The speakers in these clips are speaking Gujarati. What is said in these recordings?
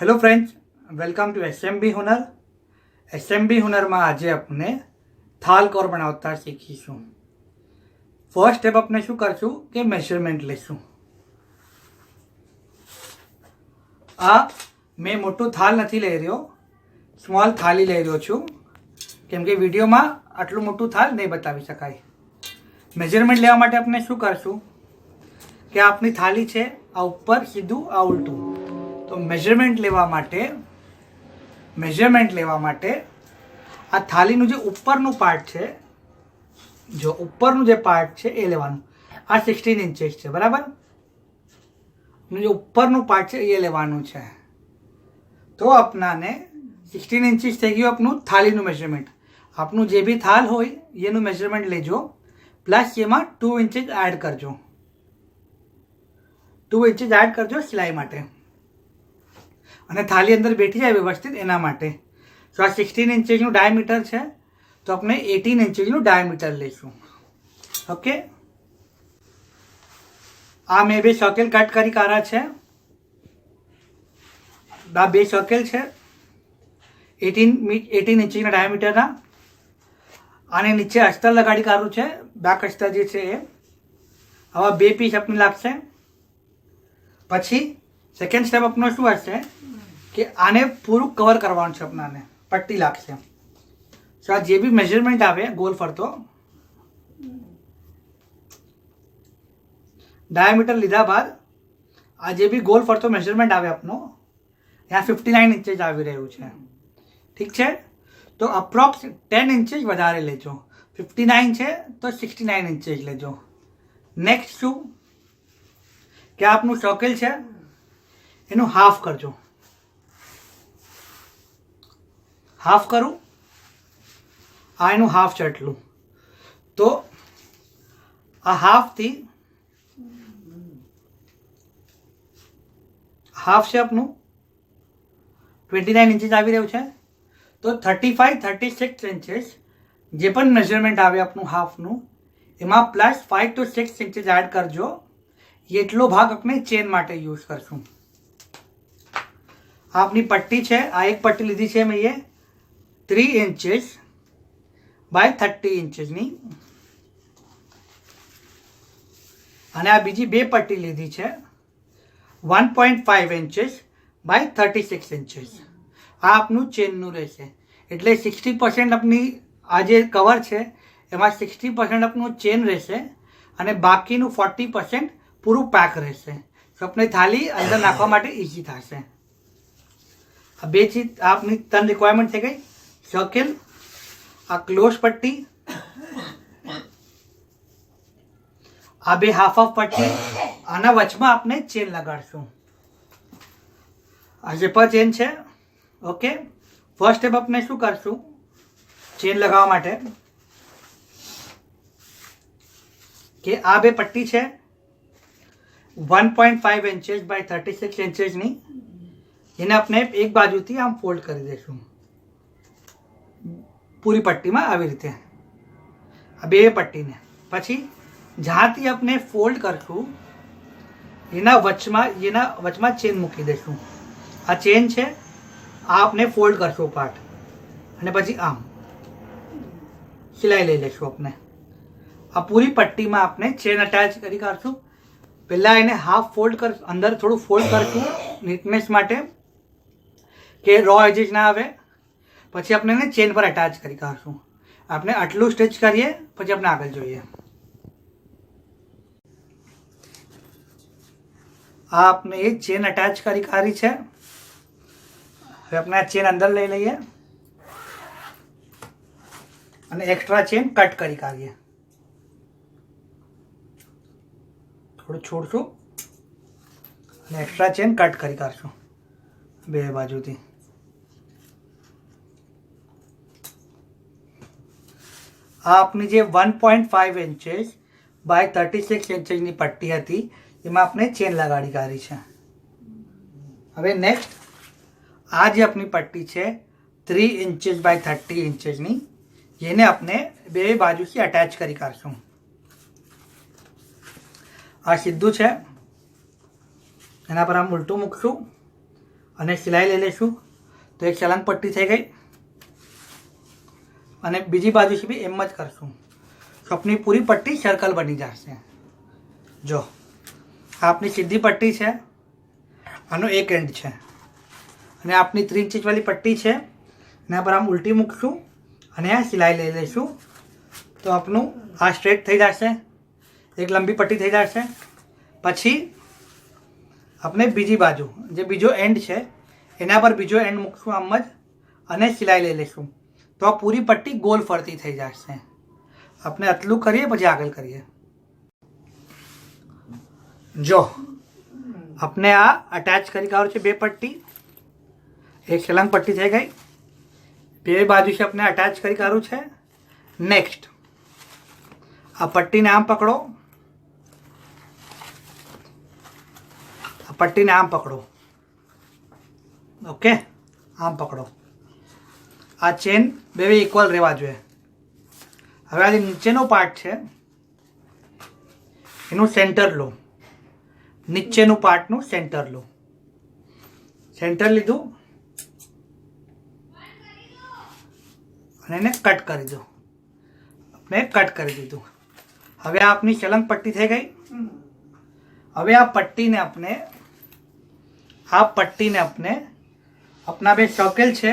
Hello friends welcome to SMB Hunar SMB હુનરમાં આજે આપણે થાલ કોર બનાવતા શીખીશું ફર્સ્ટ સ્ટેપ આપણે શું કરશું કે મેઝરમેન્ટ લઈશું આ મેં મોટું થાલ નથી લઈ રહ્યો સ્મોલ થાલી લઈ રહ્યો છું કેમ કે વિડીયોમાં આટલું મોટું થાલ નહીં બતાવી શકાય. મેઝરમેન્ટ લેવા માટે આપણે શું કરશું? કે આપની થાળી છે આ ઉપર સીધું આ ઉલટું. તો મેઝરમેન્ટ લેવા માટે મેઝરમેન્ટ લેવા માટે આ થાળીનું જે ઉપરનું પાર્ટ છે, જો ઉપરનું જે પાર્ટ છે એ લેવાનું. આ સિક્સટીન ઇન્ચીસ છે, બરાબર? જે ઉપરનું પાર્ટ છે એ લેવાનું છે. તો આપનાને સિક્સટીન ઇન્ચીસ થઈ ગયું આપનું થાળીનું મેઝરમેન્ટ આપનું જે બી થાલ હોય, એનું મેઝરમેન્ટ લેજો. પ્લસ એમાં ટુ ઇન્ચીસ એડ કરજો. ટુ ઇન્ચીસ એડ કરજો સિલાઈ માટે. અને થાળી અંદર બેઠી જાય વ્યવસ્થિત એના માટે. તો આ સિક્સટીન ઇન્ચીસનું ડાયામીટર છે, તો આપણે એટીન ઇન્ચીસનું ડાયામીટર લઈશું. ઓકે આ મેં બે સોકેલ કટ કરી કાઢા છે. આ બે સોકેલ છે. એટીન એટીન ઇંચીના ડાયામીટરના અને નીચે અસ્તર લગાડી કાઢું છે. બેક અસ્તર જે છે એ. આવા બે પીસ આપણે લાગશે. પછી સેકન્ડ સ્ટેપ આપણો શું હશે કે આને પૂરું કવર કરવાનું છે આપણાને પટ્ટી લાગશે. તો આ જે બી મેઝરમેન્ટ આવે ગોલ ફરતો. ડાયામીટર લીધા બાદ આ જે બી ગોલ ફરતો મેઝરમેન્ટ આવે આપનો, ત્યાં ફિફ્ટી નાઇન ઇંચેસ આવી રહ્યું છે. ઠીક છે? તો અપ્રોક્સ ટેન ઇંચેસ વધારે લેજો. ફિફ્ટી નાઇન છે તો સિક્સટી નાઇન ઇંચેસ લેજો. નેક્સ્ટ શું? કે આપનું સોકેલ છે? એનું હાફ કરજો. હાફ કરું? આ એનું હાફ ચટલું તો આ હાફથી હાફ છે આપનું? ટ્વેન્ટી નાઇન ઇન્ચીસ આવી રહ્યું છે. તો thirty five thirty six inches જે પણ મેઝરમેન્ટ આવે આપનું હાફનું એમાં plus five to six inches add કરજો. એટલો ભાગ આપણે ચેન માટે યુઝ કરશું. આપની પટ્ટી છે, આ એક પટ્ટી લીધી છે મેં એ થ્રી ઇંચીસ બાય થર્ટી ઇંચીસની અને આ બીજી બે પટ્ટી લીધી છે one point five inches by thirty six inches આ આપનું ચેનનું રહેશે. એટલે સિક્સટી પર્સન્ટ આપની આ જે કવર છે, એમાં સિક્સટી પર્સન્ટ આપનું ચેન રહેશે અને બાકીનું ફોર્ટી પર્સન્ટ પૂરું પાક રહેશે. આપણે થાળી અંદર નાખવા માટે ઇઝી થશે. આ બે ચીજ આપની ત્રણ રિક્વાયરમેન્ટ થઈ ગઈ સર્કલ આ ક્લોઝ પટ્ટી, આ બે હાફ હાફ પટ્ટી, આના વચમાં આપણે ચેન લગાડશું. આ જે પર ચેન છે ઓકે ફર્સ્ટ સ્ટેપ આપણે શું કરશું? ચેન લગાવવા માટે, કે આ બે પટ્ટી છે one point five inches by thirty six ઇંચીસની એને આપણે એક બાજુથી આમ ફોલ્ડ કરી દઈશું. પૂરી પટ્ટીમાં આવી રીતે. આ બે પટ્ટીને. પછી જ્યાંથી આપણે ફોલ્ડ કરશું, એના વચમાં એના વચમાં ચેન મૂકી દઈશું. આ ચેન છે, આ આપણે ફોલ્ડ કરશું પાર્ટ અને પછી આમ. સિલાઈ લઈ લઈશું આપણે. આ પૂરી પટ્ટીમાં આપણે ચેન અટેચ કરી કાઢશું. પહેલાં એને હાફ ફોલ્ડ કર, અંદર થોડું ફોલ્ડ કરશું નીટનેસ માટે, કે રો એજીસ ના આવે. પછી આપણે એને ચેન પર અટેચ કરી કાઢશું. આપણે આટલું સ્ટેચ કરીએ, પછી આપણે આગળ જોઈએ. આ આપણે એ ચેન અટેચ કરી કાઢી છે. હવે આપણે આ ચેન અંદર લઈ લઈએ. અને એક્સ્ટ્રા ચેન કટ કરી કાઢીએ. થોડું છોડશું અને એક્સ્ટ્રા ચેન કટ કરી કાઢશું બે બાજુથી. આપની જે one point five inches by thirty six ઇંચની પટ્ટી હતી, એમાં આપણે ચેન લગાડી કાઢી છે. હવે નેક્સ્ટ આ જે આપની પટ્ટી છે થ્રી ઇંચીસ બાય થર્ટી ઇંચીસની જેને આપણે બે બાજુથી અટેચ કરી કાઢશું. આ સીધું છે. એના પર આમ ઉલટું મૂકશું અને સિલાઈ લઈ લઈશું. તો એક સલંગ પટ્ટી થઈ ગઈ. અને બીજી બાજુથી બી એમ જ કરશું. તો પૂરી પટ્ટી સર્કલ બની જશે. જો આપની સીધી પટ્ટી છે. આનો એક એન્ડ છે. અને આપની ત્રીસ ઇંચવાળી પટ્ટી છે. એના પર આમ ઉલટી મૂકશું અને આ સિલાઈ લઈ લઈશું. તો આપનું આ સ્ટ્રેટ થઈ જશે. એક લંબી પટ્ટી થઈ જશે. પછી આપણે બીજી બાજુ, જે બીજો એન્ડ છે, એના પર બીજો એન્ડ મૂકશું આમ જ અને સિલાઈ લઈ લઈશું. તો આ પૂરી પટ્ટી ગોલ ફરતી થઈ જશે. આપણે આટલું કરીએ પછી આગળ કરીએ. જો આપણે આ અટેચ કરી કાઢ્યું છે બે પટ્ટી. એક સલંગ પટ્ટી થઈ ગઈ. બે બાજુ છે આપણે અટેચ કરી કાઢ્યું છે. નેક્સ્ટ આ પટ્ટીને આમ પકડો. પટ્ટીને આમ પકડો. ઓકે આમ પકડો. આ ચેન બે ઇક્વલ રહેવા જોઈએ. હવે આ જે નીચેનો પાર્ટ છે. એનું સેન્ટર લો. નીચેનું પાર્ટનું સેન્ટર લો. સેન્ટર લીધું. અને એને કટ કરી દો. આપણે કટ કરી દીધું. હવે આપની ચલંગ પટ્ટી થઈ ગઈ. હવે આ પટ્ટીને આપણે આ પટ્ટીને આપણે આપણા બે સર્કલ છે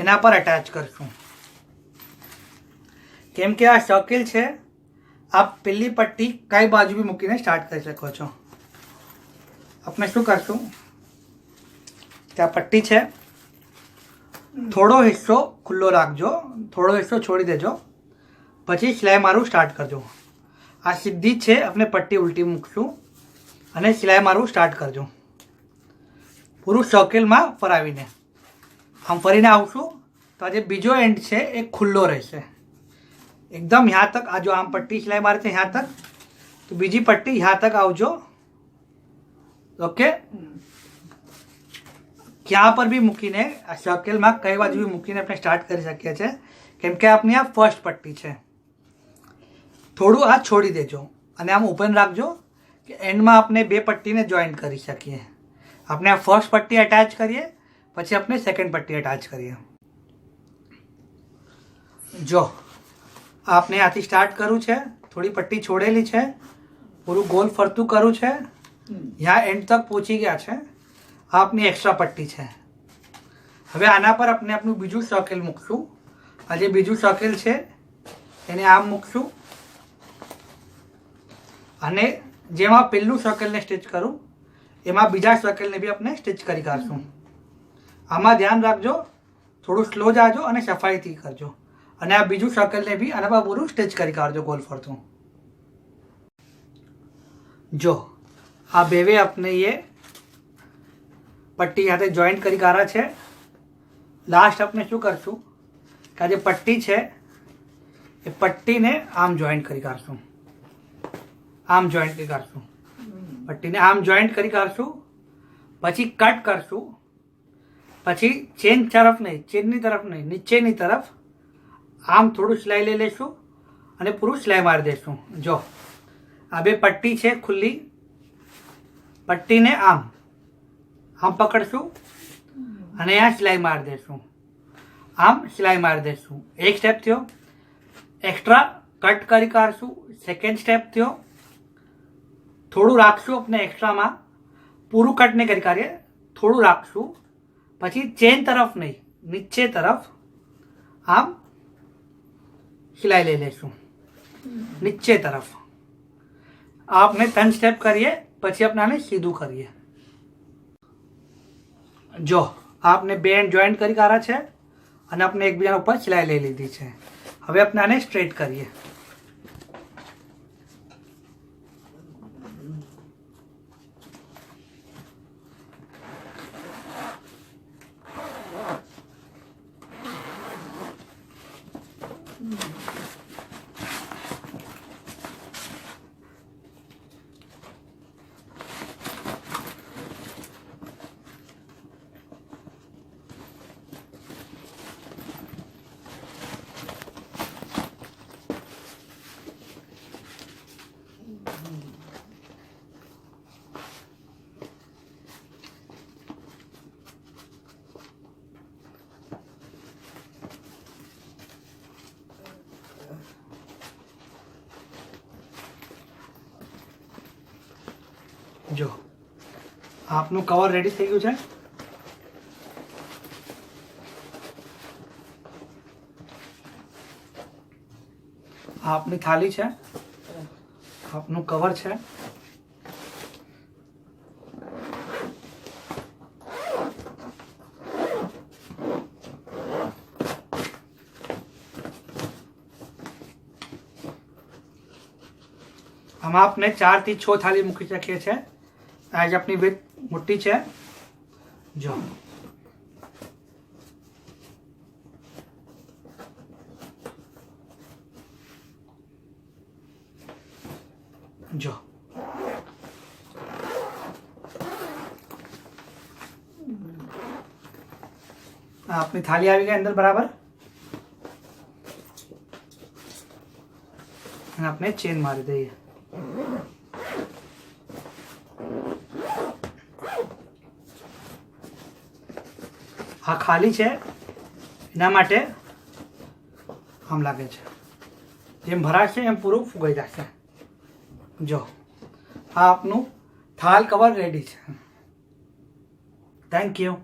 એના પર અટેચ કરશું. કેમ કે આ સર્કલ છે આપ પેલી પટ્ટી કઈ બાજુ બી મૂકીને સ્ટાર્ટ કરી શકો છો. આપણે શું કરશું? ત્યાં પટ્ટી છે થોડો હિસ્સો ખુલ્લો રાખજો થોડો હિસ્સો છોડી દેજો પછી સિલાઈ મારું સ્ટાર્ટ કરજો. આ સીધી છે આપણે પટ્ટી ઉલટી મૂકશું અને સિલાઈ મારું સ્ટાર્ટ કરજો. પૂરું સર્કલમાં ફરાવીને. આમ ફરીને આવશું તો આજે બીજો એન્ડ છે, એ ખુલ્લો રહેશે. એકદમ યહાં તક આજો આમ પટ્ટી સિલાઈ મારે છે યહાં તક. તો બીજી પટ્ટી યહાં તક આવજો. ઓકે ક્યાં પર બી મૂકીને, આ સર્કલમાં કઈ બાજુ બી મૂકીને આપણે સ્ટાર્ટ કરી શકીએ છીએ. કેમ કે આપની આ ફર્સ્ટ પટ્ટી છે. થોડું આ છોડી દેજો. અને આમ ઓપન રાખજો કે એન્ડમાં આપણે બે પટ્ટીને જોઈન્ટ કરી શકીએ. આપણે આ ફર્સ્ટ પટ્ટી અટેચ કરીએ, પછી આપણે સેકન્ડ પટ્ટી અટેચ કરીએ. જો, આપણે આથી સ્ટાર્ટ કરવું છે, થોડી પટ્ટી છોડેલી છે, પૂરું ગોલ ફરતું કરવું છે, યા એન્ડ તક પહોંચી ગયા છે, આપની એક્સ્ટ્રા પટ્ટી છે. હવે આના પર આપણે આપણું બીજું સર્કલ મૂકશું. આ જે બીજું સર્કલ છે, એને આમ મૂકશું. અને જેમાં પહેલું સર્કલને સ્ટિચ કરું એમાં બીજા સર્કલને બી આપણે સ્ટિચ કરી કાઢશું. આમાં ધ્યાન રાખજો, થોડું સ્લો જાજો અને સફાઈથી કરજો. અને આ બીજું સર્કલને બી આના પર પૂરું સ્ટિચ કરી કાઢજો ગોલ ફરતું. જો, આ બેવે આપણે એ પટ્ટી સાથે જોઈન્ટ કરી કાઢા છે. લાસ્ટ આપણે શું કરશું? કે આ જે પટ્ટી છે, એ પટ્ટીને આમ જોઈન્ટ કરી કાઢશું. આમ જોઈન્ટ કરી કાઢશું. પટ્ટીને આમ જોઈન્ટ કરી કરશું, પછી કટ કરશું, પછી ચેન તરફ નહીં ચેનની તરફ નહીં, નીચેની તરફ આમ થોડું સિલાઈ લઈ લઈશું અને પૂરું સિલાઈ મારી દઈશું જો, આ બે પટ્ટી છે ખુલ્લી. પટ્ટીને આમ આમ પકડશું અને આ સિલાઈ મારી દઈશું આમ સિલાઈ મારી દઈશું એક સ્ટેપ થયો એક્સ્ટ્રા કટ કરી કાઢશું. સેકન્ડ સ્ટેપ થયો થોડું રાખશું આપણે એક્સ્ટ્રામાં, પૂરું કટ નહીં કરી કાઢીએ થોડું રાખશું. પછી ચેન તરફ નહીં, નીચે તરફ આમ સિલાઈ લઈ લઈશું નીચે તરફ. આપણે ત્રણ સ્ટેપ કરીએ, પછી આપણે આને સીધું કરીએ. જો, આપને બે એન્ડ જોઈન્ટ કરી કાઢ્યા છે અને આપણે એકબીજાના ઉપર સિલાઈ લઈ લીધી છે. હવે આપણે આને સ્ટ્રેટ કરીએ. જો, આપનું કવર રેડી થઈ ગયું છે? આપની થાળી છે? આપનું કવર છે? આપણે ચારથી છ થાળી મૂકી શકીએ છીએ. આજ આપની વેટ મોટી છે જો જો આ આપની થાળી આવી ગઈ અંદર બરાબર અને આપણે ચેન મારી દઈએ આ ખાલી છે. એના માટે આમ લાગે છે. જેમ ભરાશે એમ પૂરું ફૂગાઈ જશે. જો, આ આપનું થાલ કવર રેડી છે. Thank you